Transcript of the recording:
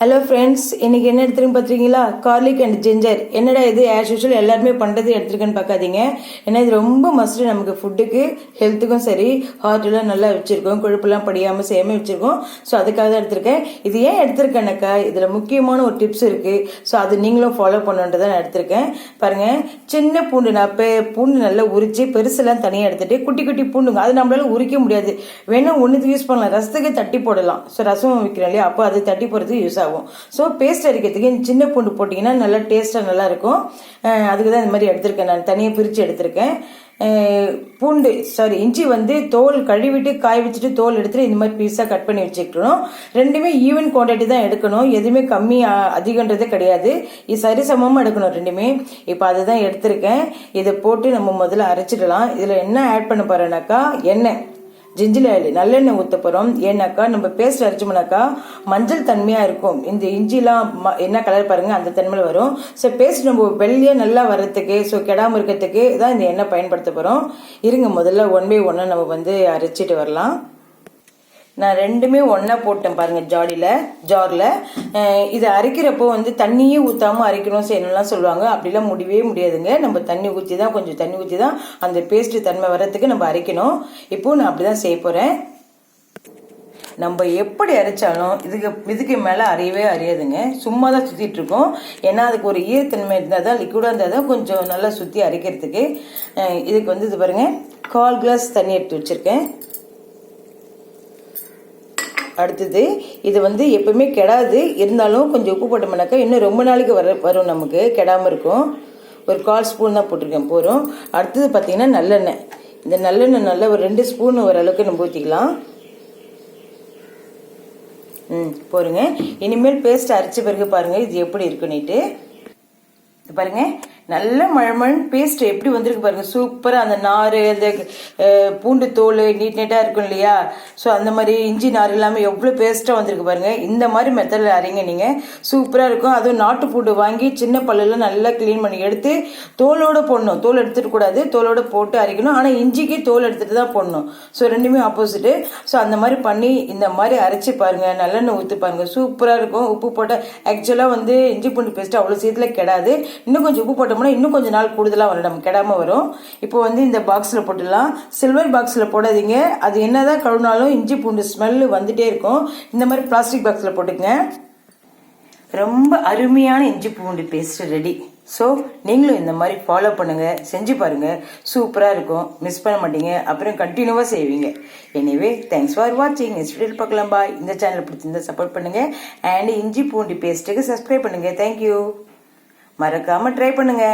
Hello friends இன்றைக்கி என்ன எடுத்துருக்கேன் பார்த்தீங்களா கார்லிக் அண்ட் ஜிஞ்சர் என்னடா இது? ஆஸ் யூஷுவல் எல்லாருமே பண்ணுறது எடுத்துருக்கேன்னு பார்க்காதீங்க ஏன்னா இது ரொம்ப மஸ்ட் நமக்கு ஃபுட்டுக்கு ஹெல்த்துக்கும் சரி ஹார்ட்டெல்லாம் நல்லா வச்சுருக்கோம். கொழுப்பெல்லாம் படியாமல் செய்யாமல் வச்சுருக்கோம். ஸோ அதுக்காக தான் எடுத்திருக்கேன். இது ஏன் எடுத்திருக்கேனாக்கா இதில் முக்கியமான ஒரு டிப்ஸ் இருக்குது ஸோ அது நீங்களும் ஃபாலோ பண்ணுன்றதை நான் எடுத்திருக்கேன். பாருங்கள் சின்ன பூண்டு நான் இப்போ பூண்டு நல்லா உரித்து பெருசெல்லாம் தனியாக எடுத்துகிட்டு குட்டி குட்டி பூண்டுங்க. அது நம்மளால உரிக்க முடியாது. வேணும் ஒன்றுக்கு யூஸ் பண்ணலாம். ரசத்துக்கு தட்டி போடலாம். ஸோ ரசம் வைக்கிறோம் இல்லையா? அப்போ அது தட்டி போடுறதுக்கு யூஸ் ஆகும். ஆகும். ஸோ பேஸ்ட் அரைக்கிறதுக்கு சின்ன பூண்டு போட்டிங்கன்னா நல்லா டேஸ்ட்டாக நல்லா இருக்கும். அதுக்கு தான் இந்த மாதிரி எடுத்திருக்கேன் நான். தனியாக பிரித்து எடுத்திருக்கேன். பூண்டு சாரி இஞ்சி வந்து தோல் கழுவிட்டு காய வச்சுட்டு தோல் எடுத்துட்டு இந்த மாதிரி பீஸாக கட் பண்ணி வச்சுக்கணும். ரெண்டுமே ஈவன் குவான்டிட்டி தான் எடுக்கணும். எதுவுமே கம்மி அதிகன்றதே கிடையாது. இது சரிசமமாக எடுக்கணும் ரெண்டுமே. இப்போ அதுதான் எடுத்திருக்கேன். இதை போட்டு நம்ம முதல்ல அரைச்சிடலாம். இதில் என்ன ஆட் பண்ண போகிறேன்னாக்கா எண்ணெய். ஜிஞ்சில் ஆயில் நல்லெண்ணெய் ஊற்ற போகிறோம் ஏன்னாக்கா நம்ம பேஸ்ட் அரைச்சோம்னாக்கா மஞ்சள் தன்மையாக இருக்கும். இந்த இஞ்சிலாம் ம- என்ன கலர் பாருங்கள் அந்த தன்மையில் வரும். ஸோ பேஸ்ட் நம்ம வெள்ளையாக நல்லா வர்றதுக்கு ஸோ கெடாமல் இருக்கிறதுக்கு தான் இந்த எண்ணெய் பயன்படுத்த போகிறோம் இருங்க முதல்ல ஒன் பை ஒன்று நம்ம வந்து அரைச்சிட்டு வரலாம். நான் ரெண்டுமே ஒன்றா போட்டேன் பாருங்கள் ஜாடியில் ஜாரில். இதை அரைக்கிறப்போ வந்து தண்ணியே ஊற்றாமல் அரைக்கணும் செய்யணும்லாம் சொல்லுவாங்க. அப்படிலாம் முடியவே முடியாதுங்க. நம்ம தண்ணி ஊற்றி தான் கொஞ்சம் தண்ணி ஊற்றி தான் அந்த பேஸ்ட்டு தன்மை வர்றதுக்கு நம்ம அரைக்கணும். இப்போது நான் அப்படி தான் செய்ய போகிறேன் நம்ம எப்படி அரைச்சாலும் இதுக்கு இதுக்கு மேலே அரையவே அறியாதுங்க சும்மா தான் சுற்றிட்டு இருக்கோம். ஏன்னா அதுக்கு ஒரு ஈரத்தன்மை இருந்தால் தான் லிக்விடாக இருந்தால் தான் கொஞ்சம் நல்லா சுற்றி அரைக்கிறதுக்கு. இதுக்கு வந்து இது பாருங்கள் கால் கிளாஸ் தண்ணி எடுத்து வச்சுருக்கேன். அடுத்தது இது வந்து எப்பவுமே கெடாது. இருந்தாலும் கொஞ்சம் உப்பு போட்டோம்னாக்கா இன்னும் ரொம்ப நாளைக்கு வர வரும் நமக்கு. கெடாமல் இருக்கும். ஒரு கால் ஸ்பூன் தான் போட்டிருக்கேன். போகிறோம் அடுத்தது பார்த்திங்கன்னா நல்லெண்ணெய். இந்த நல்லெண்ணெய் நல்லா ஒரு ரெண்டு ஸ்பூன் ஓரளவுக்கு நம்ம ஊற்றிக்கலாம் ம் போருங்க இனிமேல் பேஸ்ட் அரைச்ச பிறகு பாருங்கள் இது எப்படி இருக்குன்னுட்டு. பாருங்கள் நல்ல மழமழன் பேஸ்ட் எப்படி வந்திருக்கு பாருங்க. சூப்பராக அந்த நார் அந்த பூண்டு தோல் நீட் நீட்டாக இருக்கும் இல்லையா? ஸோ அந்த மாதிரி இஞ்சி நார் இல்லாமல் எவ்வளோ பேஸ்ட்டாக வந்திருக்கு பாருங்க. இந்த மாதிரி மெத்தடில் அரைங்க நீங்கள் சூப்பராக இருக்கும். அதுவும் நாட்டு பூண்டு வாங்கி சின்ன பல்லுல நல்லா க்ளீன் பண்ணி எடுத்து தோலோடு போடணும். தோல் எடுத்துட்டு கூடாது. தோலோடு போட்டு அரைக்கணும். ஆனால் இஞ்சிக்கு தோல் எடுத்துட்டு தான் போடணும். ஸோ ரெண்டுமே ஆப்போசிட்டு ஸோ அந்த மாதிரி பண்ணி இந்த மாதிரி அரைச்சி பாருங்கள் நல்லெண்ணெய் ஊற்றி பாருங்கள் சூப்பராக இருக்கும். உப்பு போட்டால் ஆக்சுவலாக வந்து இஞ்சி பூண்டு பேஸ்ட்டு அவ்வளோ சீக்கிரத்தில் கெடாது. இன்னும் கொஞ்சம் உப்பு போட்டோம்னா இன்னும் கொஞ்சம் நாள் கூடுதலாக வரும். நம்ம கெடாமல் வரும். இப்போ வந்து இந்த பாக்ஸில் போட்டுடலாம். சில்வர் பாக்ஸில் போடாதீங்க. அது என்னதான் கழுவினாலும் இஞ்சி பூண்டு ஸ்மெல்லு வந்துகிட்டே இருக்கும். இந்த மாதிரி பிளாஸ்டிக் பாக்ஸில் போட்டுக்கங்க. ரொம்ப அருமையான இஞ்சி பூண்டு பேஸ்ட் ரெடி ஸோ நீங்களும் இந்த மாதிரி ஃபாலோ பண்ணுங்கள் செஞ்சு பாருங்கள் சூப்பராக இருக்கும். மிஸ் பண்ண மாட்டீங்க. அப்புறம் கண்டினியூவாக செய்வீங்க. எனிவே தேங்க்ஸ் ஃபார் வாட்சிங் நெக்ஸ்ட் வீடியோ பார்க்கலாம். பாய் இந்த சேனல் பிடிச்சிருந்தா சப்போர்ட் பண்ணுங்கள் அண்ட் இஞ்சி பூண்டு பேஸ்ட்டுக்கு சப்ஸ்கிரைப் பண்ணுங்கள் தேங்க்யூ மறக்காம ட்ரை பண்ணுங்க.